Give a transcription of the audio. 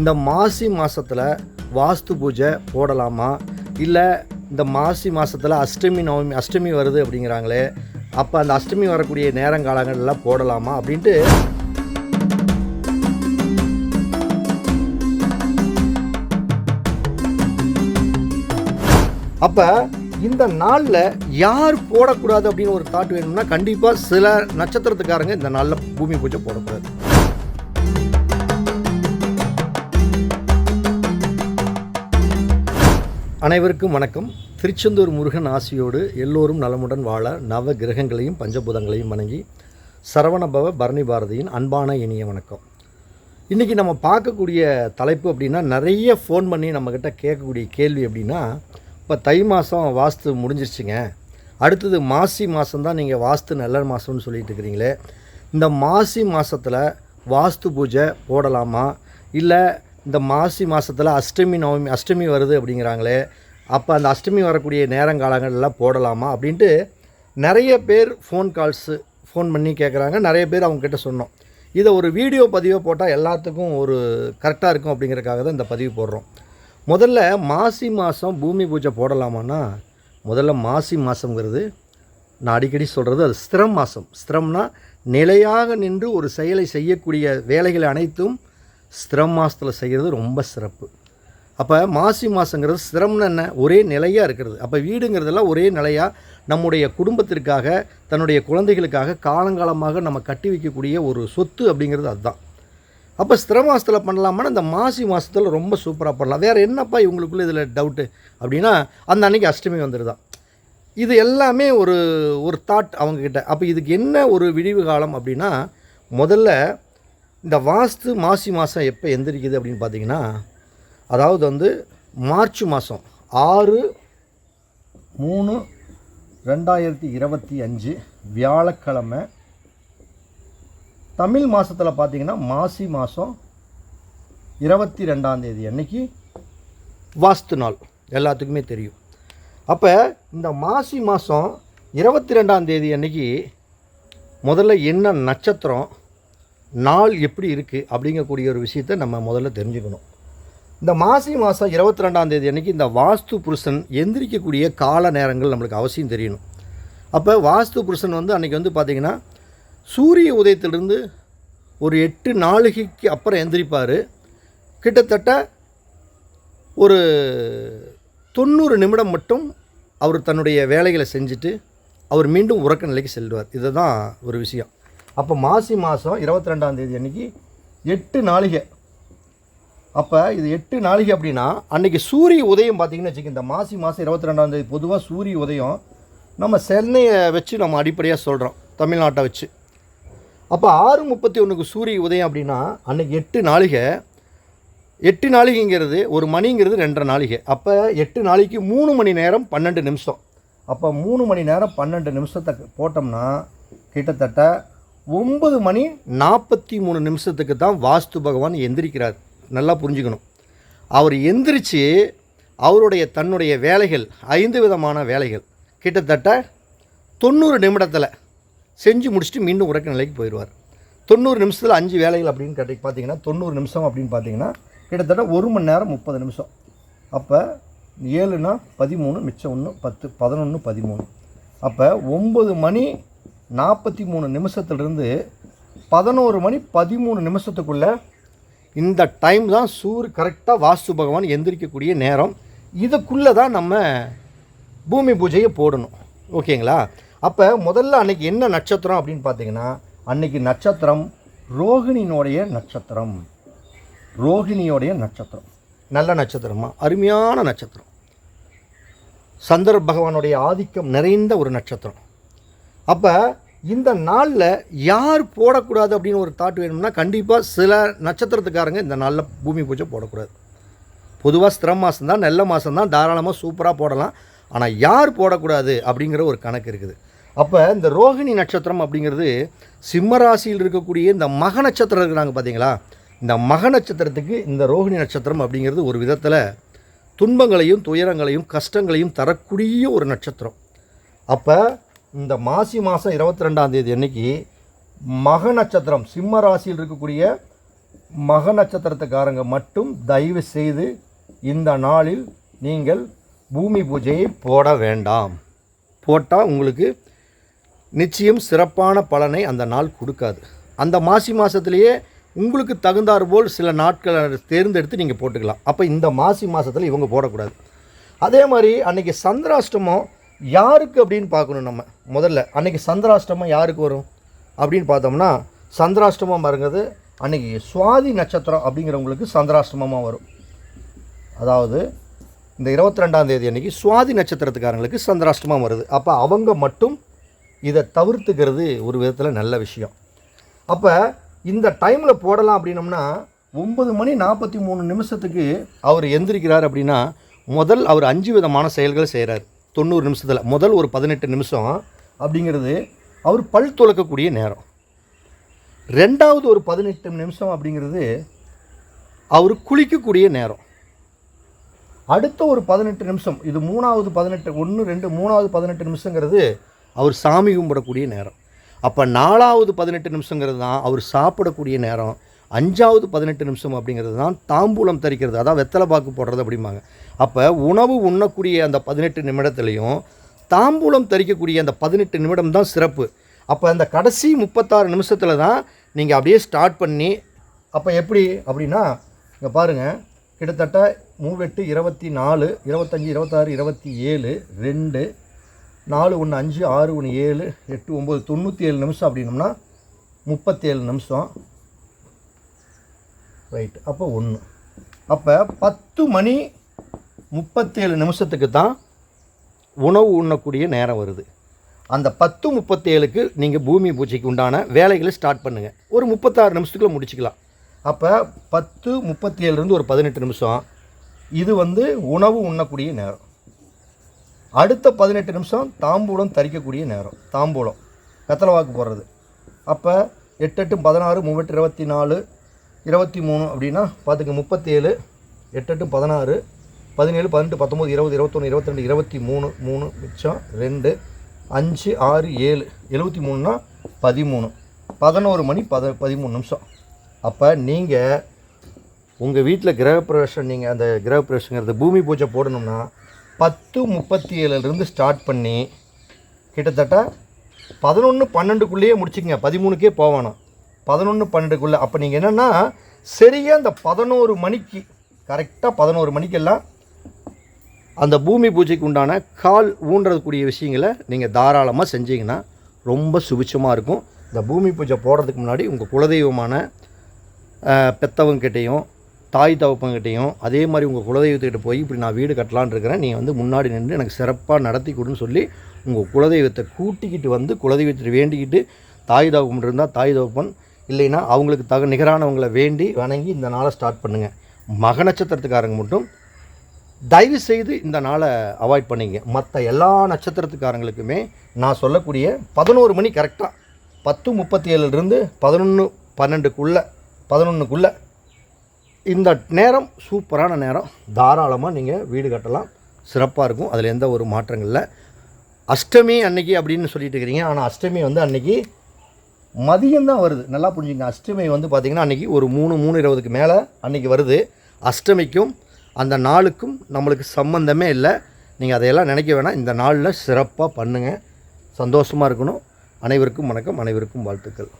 இந்த மாசி மாதத்தில் வாஸ்து பூஜை போடலாமா? இல்லை இந்த மாசி மாதத்தில் அஷ்டமி நவமி அஷ்டமி வருது அப்படிங்கிறாங்களே அப்போ அந்த அஷ்டமி வரக்கூடிய நேரங்காலங்கள்லாம் போடலாமா அப்படின்ட்டு அப்போ இந்த நாளில் யார் போடக்கூடாது அப்படின்னு ஒரு தாட் வேணும்னா கண்டிப்பாக சில நட்சத்திரத்துக்காரங்க இந்த நாளில் பூமி பூஜை போடக்கூடாது. அனைவருக்கும் வணக்கம். திருச்செந்தூர் முருகன் ஆசியோடு எல்லோரும் நலமுடன் வாழ நவ கிரகங்களையும் பஞ்சபூதங்களையும் வணங்கி சரவணபவ பரணி பாரதியின் அன்பான இனிய வணக்கம். இன்றைக்கி நம்ம பார்க்கக்கூடிய தலைப்பு அப்படின்னா நிறைய ஃபோன் பண்ணி நம்மக்கிட்ட கேட்கக்கூடிய கேள்வி அப்படின்னா இப்போ தை மாதம் வாஸ்து முடிஞ்சிருச்சுங்க. அடுத்தது மாசி மாதம் தான் நீங்கள் வாஸ்து நல்ல மாதம்னு சொல்லிட்டு இருக்கிறீங்களே. இந்த மாசி மாதத்தில் வாஸ்து பூஜை போடலாமா? இல்லை இந்த மாசி மாதத்தில் அஷ்டமி நவமி அஷ்டமி வருது அப்படிங்கிறாங்களே அப்போ அந்த அஷ்டமி வரக்கூடிய நேரங்காலங்கள்லாம் போடலாமா அப்படின்ட்டு நிறைய பேர் ஃபோன் கால்ஸு ஃபோன் பண்ணி கேட்குறாங்க நிறைய பேர் அவங்கக்கிட்ட சொன்னோம். இதை ஒரு வீடியோ பதிவை போட்டால் எல்லாத்துக்கும் ஒரு கரெக்டாக இருக்கும் அப்படிங்கிறதுக்காக தான் இந்த பதிவு போடுறோம். முதல்ல மாசி மாதம் பூமி பூஜை போடலாமான்னா முதல்ல மாசி மாதங்கிறது நான் அடிக்கடி சொல்கிறது அது ஸ்திரம் மாதம் ஸ்திரம்னா நிலையாக நின்று ஒரு செயலை செய்யக்கூடிய வேலைகள் அனைத்தும் ஸ்திரம் மாதத்தில் செய்கிறது ரொம்ப சிறப்பு. அப்போ மாசி மாதங்கிறது சிரம்னு என்ன? ஒரே நிலையாக இருக்கிறது. அப்போ வீடுங்கிறதெல்லாம் ஒரே நிலையாக நம்முடைய குடும்பத்திற்காக தன்னுடைய குழந்தைகளுக்காக காலங்காலமாக நம்ம கட்டி வைக்கக்கூடிய ஒரு சொத்து அப்படிங்கிறது அதுதான். அப்போ ஸ்திர மாதத்தில் பண்ணலாமான்னா இந்த மாசி மாதத்தில் ரொம்ப சூப்பராக பண்ணலாம். வேறு என்னப்பா இவங்களுக்குள்ளே இதில் டவுட்டு அப்படின்னா அந்த அன்னைக்கு அஷ்டமி வந்துடுதான் இது எல்லாமே ஒரு ஒரு தாட் அவங்கக்கிட்ட அப்போ இதுக்கு என்ன ஒரு விடிவு காலம் அப்படின்னா முதல்ல இந்த வாஸ்து மாசி மாதம் எப்போ எந்திரிக்குது அப்படின்னு பார்த்தீங்கன்னா அதாவது வந்து மார்ச் மாதம் ஆறு மூணு ரெண்டாயிரத்தி இருபத்தி அஞ்சு வியாழக்கிழமை. தமிழ் மாதத்தில் பார்த்தீங்கன்னா மாசி மாதம் இருபத்தி ரெண்டாந்தேதி அன்னைக்கு வாஸ்து நாள். எல்லாத்துக்குமே தெரியும். அப்போ இந்த மாசி மாதம் இருபத்தி ரெண்டாந்தேதி அன்னைக்கு முதல்ல என்ன நட்சத்திரம் நாள் எப்படி இருக்குது அப்படிங்கக்கூடிய ஒரு விஷயத்த நம்ம முதல்ல தெரிஞ்சுக்கணும். இந்த மாசி மாதம் இருபத்தி ரெண்டாம் தேதி அன்றைக்கி இந்த வாஸ்து புருஷன் எந்திரிக்கக்கூடிய கால நேரங்கள் நம்மளுக்கு அவசியம் தெரியணும். அப்போ வாஸ்து புருஷன் வந்து அன்றைக்கி வந்து பார்த்திங்கன்னா சூரிய உதயத்திலிருந்து ஒரு எட்டு நாளிகைக்கு அப்புறம் எந்திரிப்பார். கிட்டத்தட்ட ஒரு தொண்ணூறு நிமிடம் மட்டும் அவர் தன்னுடைய வேலைகளை செஞ்சுட்டு அவர் மீண்டும் உறக்க நிலைக்கு செல்வார். இதுதான் ஒரு விஷயம். அப்போ மாசி மாதம் இருபத்தி ரெண்டாம் தேதி அன்றைக்கி எட்டு நாளிகை. அப்போ இது எட்டு நாளிகை அப்படின்னா அன்றைக்கி சூரிய உதயம் பார்த்திங்கன்னு வச்சுக்கோங்க இந்த மாசி மாதம் இருபத்தி ரெண்டாம் தேதி பொதுவாக சூரிய உதயம் நம்ம சென்னையை வச்சு நம்ம அடிப்படையாக சொல்கிறோம் தமிழ்நாட்டை வச்சு. அப்போ ஆறு முப்பத்தி ஒன்றுக்கு சூரிய உதயம் அப்படின்னா அன்றைக்கி எட்டு நாளிகை. எட்டு நாளிகைங்கிறது ஒரு மணிங்கிறது ரெண்டரை நாளிகை. அப்போ எட்டு நாளைக்கு மூணு மணி நேரம் பன்னெண்டு நிமிஷம். அப்போ மூணு மணி நேரம் பன்னெண்டு நிமிஷத்தை போட்டோம்னா கிட்டத்தட்ட ஒன்பது மணி நாற்பத்தி மூணு நிமிஷத்துக்கு தான் வாஸ்து பகவான் எந்திரிக்கிறார். நல்லா புரிஞ்சுக்கணும். அவர் எந்திரிச்சு அவருடைய தன்னுடைய வேலைகள் ஐந்து விதமான வேலைகள். கிட்டத்தட்ட தொண்ணூறு நிமிடத்தில் செஞ்சு முடிச்சுட்டு மீண்டும் உறக்க நிலைக்கு போயிடுவார். தொண்ணூறு நிமிஷத்தில் அஞ்சு வேலைகள் அப்படின்னு கேட்டு பார்த்தீங்கன்னா தொண்ணூறு நிமிஷம் அப்படின்னு பார்த்தீங்கன்னா கிட்டத்தட்ட ஒரு மணி நேரம் முப்பது நிமிஷம். அப்போ ஏழுனா பதிமூணு மிச்சம் ஒன்று பத்து பதினொன்று பதிமூணு. அப்போ ஒம்பது மணி நாற்பத்தி மூணு நிமிஷத்துலேருந்து பதினோரு மணி பதிமூணு நிமிஷத்துக்குள்ளே இந்த டைம் தான் சூர் கரெக்டாக வாஸ்து பகவான் எந்திரிக்கக்கூடிய நேரம். இதுக்குள்ளே தான் நம்ம பூமி பூஜையை போடணும். ஓகேங்களா? அப்போ முதல்ல அன்னைக்கு என்ன நட்சத்திரம் அப்படின்னு பார்த்தீங்கன்னா அன்னைக்கு நட்சத்திரம் ரோகிணியினுடைய நட்சத்திரம். ரோகிணியோடைய நட்சத்திரம். நல்ல நட்சத்திரமா? அருமையான நட்சத்திரம். சந்திர பகவானுடைய ஆதிக்கம் நிறைந்த ஒரு நட்சத்திரம். அப்போ இந்த நாளில் யார் போடக்கூடாது அப்படின்னு ஒரு தாட் வேணும்னா கண்டிப்பாக சில நட்சத்திரத்துக்காரங்க இந்த நாளில் பூமி பூஜை போடக்கூடாது. பொதுவாக ஸ்திரம் மாதம் தான் நல்ல மாதம் தான் தாராளமாக சூப்பராக போடலாம். ஆனால் யார் போடக்கூடாது அப்படிங்கிற ஒரு கணக்கு இருக்குது. அப்போ இந்த ரோகிணி நட்சத்திரம் அப்படிங்கிறது சிம்ம ராசியில் இருக்கக்கூடிய இந்த மக நட்சத்திரம் இருக்கிறாங்க பார்த்தீங்களா இந்த மக நட்சத்திரத்துக்கு இந்த ரோகிணி நட்சத்திரம் அப்படிங்கிறது ஒரு விதத்தில் துன்பங்களையும் துயரங்களையும் கஷ்டங்களையும் தரக்கூடிய ஒரு நட்சத்திரம். அப்போ இந்த மாசி மாதம் இருபத்தி ரெண்டாம் தேதி அன்னைக்கு மக நட்சத்திரம் சிம்ம ராசியில் இருக்கக்கூடிய மக நட்சத்திரத்துக்காரங்க மட்டும் தயவு செய்து இந்த நாளில் நீங்கள் பூமி பூஜையை போட வேண்டாம். போட்டால் உங்களுக்கு நிச்சயம் சிறப்பான பலனை அந்த நாள் கொடுக்காது. அந்த மாசி மாதத்துலேயே உங்களுக்கு தகுந்தாற் போல் சில நாட்களை தேர்ந்தெடுத்து நீங்கள் போட்டுக்கலாம். அப்போ இந்த மாசி மாதத்தில் இவங்க போடக்கூடாது. அதே மாதிரி அன்றைக்கி சந்திராஷ்டமம் யாருக்கு அப்படின்னு பார்க்கணும் நம்ம முதல்ல. அன்றைக்கி சந்திராஷ்டமம் யாருக்கு வரும்? அப்படின்னு பார்த்தோம்னா சந்திராஷ்டமம் வருங்கிறது அன்றைக்கி சுவாதி நட்சத்திரம் அப்படிங்கிறவங்களுக்கு சந்திராஷ்டமமாக வரும். அதாவது இந்த இருபத்தி ரெண்டாம் தேதி அன்றைக்கி சுவாதி நட்சத்திரத்துக்காரங்களுக்கு சந்திராஷ்டமம் வருது. அப்போ அவங்க மட்டும் இதை தவிர்த்துக்கிறது ஒரு விதத்தில் நல்ல விஷயம். அப்போ இந்த டைமில் போடலாம் அப்படின்னம்னா ஒம்பது மணி நாற்பத்தி மூணு நிமிஷத்துக்கு அவர் எந்திரிக்கிறார் அப்படின்னா முதல் அவர் அஞ்சு விதமான செயல்கள் செய்கிறார் தொண்ணூறு நிமிஷத்தில் முதல் ஒரு பதினெட்டு நிமிஷம் அப்படிங்கிறது அவர் பல் துலக்கக்கூடிய நேரம். ரெண்டாவது ஒரு பதினெட்டு நிமிஷம் அப்படிங்கிறது அவர் குளிக்கக்கூடிய நேரம். அடுத்த ஒரு பதினெட்டு நிமிஷம் இது மூணாவது பதினெட்டு ஒன்று ரெண்டு மூணாவது பதினெட்டு நிமிஷங்கிறது அவர் சாமி கும்பிடக்கூடிய நேரம். அப்போ நாலாவது பதினெட்டு நிமிஷங்கிறது தான் அவர் சாப்பிடக்கூடிய நேரம். அஞ்சாவது பதினெட்டு நிமிஷம் அப்படிங்கிறது தான் தாம்பூலம் தரிக்கிறது. அதான் வெத்தலை பாக்கு போடுறது அப்படிம்பாங்க. அப்போ உணவு உண்ணக்கூடிய அந்த பதினெட்டு நிமிடத்துலையும் தாம்பூலம் தரிக்கக்கூடிய அந்த பதினெட்டு நிமிடம் தான் சிறப்பு. அப்போ அந்த கடைசி முப்பத்தாறு நிமிஷத்தில் தான் நீங்கள் அப்படியே ஸ்டார்ட் பண்ணி அப்போ எப்படி அப்படின்னா இங்கே பாருங்கள் கிட்டத்தட்ட மூவெட்டு இருபத்தி நாலு இருபத்தஞ்சி இருபத்தாறு இருபத்தி ஏழு ரெண்டு நாலு ஒன்று அஞ்சு ஆறு ஒன்று ஏழு எட்டு ஒம்பது தொண்ணூற்றி ஏழு நிமிஷம் அப்படின்னோம்னா முப்பத்தேழு நிமிஷம். ரைட் அப்போ ஒன்று. அப்போ பத்து மணி முப்பத்தேழு நிமிஷத்துக்கு தான் உணவு உண்ணக்கூடிய நேரம் வருது. அந்த பத்து முப்பத்தேழுக்கு நீங்கள் பூமி பூஜைக்கு உண்டான வேலைகளை ஸ்டார்ட் பண்ணுங்கள் ஒரு முப்பத்தாறு நிமிஷத்துக்குள்ளே முடிச்சுக்கலாம். அப்போ பத்து முப்பத்தி ஏழுலேருந்து ஒரு பதினெட்டு நிமிஷம். இது வந்து உணவு உண்ணக்கூடிய நேரம். அடுத்த பதினெட்டு நிமிஷம் தாம்பூலம் தரிக்கக்கூடிய நேரம். தாம்பூலம். வெத்தலை வாக்கு போடுறது. அப்போ எட்டு எட்டு பதினாறு மூவெட்டு இருபத்தி நாலு இருபத்தி மூணு அப்படின்னா பார்த்துங்க முப்பத்தேழு எட்டு எட்டு பதினாறு பதினேழு பதினெட்டு பத்தொம்போது இருபது இருபத்தொன்று இருபத்திரெண்டு இருபத்தி மூணு மூணு மிச்சம் ரெண்டு அஞ்சு ஆறு ஏழு எழுபத்தி மூணுனா பதிமூணு. பதினோரு மணி பத பதிமூணு நிமிஷம். அப்போ நீங்கள் உங்கள் வீட்டில் கிரகப்பிரவேசம் நீங்கள் அந்த கிரகப்பிரவேசங்கிறது பூமி பூஜை போடணும்னா பத்து முப்பத்தி ஏழுலேருந்து ஸ்டார்ட் பண்ணி கிட்டத்தட்ட பதினொன்று பன்னெண்டுக்குள்ளேயே முடிச்சுக்கங்க. பதிமூணுக்கே போவானோ பதினொன்று பன்னெண்டுக்குள்ளே. அப்போ நீங்கள் என்னென்னா சரியாக அந்த பதினோரு மணிக்கு கரெக்டாக பதினோரு மணிக்கெல்லாம் அந்த பூமி பூஜைக்கு உண்டான கால் ஊன்றக்கூடிய விஷயங்களை நீங்கள் தாராளமாக செஞ்சீங்கன்னா ரொம்ப சுபிச்சமாக இருக்கும். இந்த பூமி பூஜை போடுறதுக்கு முன்னாடி உங்கள் குலதெய்வமான பெத்தவங்கிட்டையும் தாய் தவப்பங்கிட்டையும் அதே மாதிரி உங்கள் குலதெய்வத்துக்கிட்ட போய் இப்படி நான் வீடு கட்டலான்னு இருக்கிறேன். நீ வந்து முன்னாடி நின்று எனக்கு சிறப்பாக நடத்தி கொடுன்னு சொல்லி உங்கள் குலதெய்வத்தை கூட்டிக்கிட்டு வந்து குலதெய்வத்தை வேண்டிக்கிட்டு தாய் தவப்பன் இருந்தால் தாய் தவப்பன் இல்லைன்னா அவங்களுக்கு தக நிகரானவங்களை வேண்டி வணங்கி இந்த நாளை ஸ்டார்ட் பண்ணுங்கள் மக நட்சத்திரத்துக்காரங்க மட்டும் தயவு செய்து இந்த நாளை அவாய்ட் பண்ணிங்க. மற்ற எல்லா நட்சத்திரத்துக்காரங்களுக்குமே நான் சொல்லக்கூடிய பதினோரு மணி கரெக்டாக பத்து முப்பத்தி ஏழுலேருந்து பதினொன்று பன்னெண்டுக்குள்ளே பதினொன்றுக்குள்ளே இந்த நேரம் சூப்பரான நேரம். தாராளமாக நீங்கள் வீடு கட்டலாம். சிறப்பாக இருக்கும். அதில் எந்த ஒரு மாற்றங்கள் இல்லை. அஷ்டமி அன்னைக்கு அப்படின்னு சொல்லிட்டு இருக்கிறீங்க. ஆனால் அஷ்டமி வந்து அன்னைக்கு மதியம் தான் வருது. நல்லா புரிஞ்சுங்க. அஷ்டமி வந்து பார்த்திங்கன்னா அன்றைக்கி ஒரு மூணு மூணு இருபதுக்கு மேலே அன்றைக்கி வருது. அஷ்டமிக்கும் அந்த நாளுக்கும் நம்மளுக்கு சம்மந்தமே இல்லை. நீங்கள் அதையெல்லாம் நினைக்க வேணாம். இந்த நாளில் சிறப்பாக பண்ணுங்கள் சந்தோஷமாக இருக்கணும். அனைவருக்கும் வணக்கம். அனைவருக்கும் வாழ்த்துக்கள்.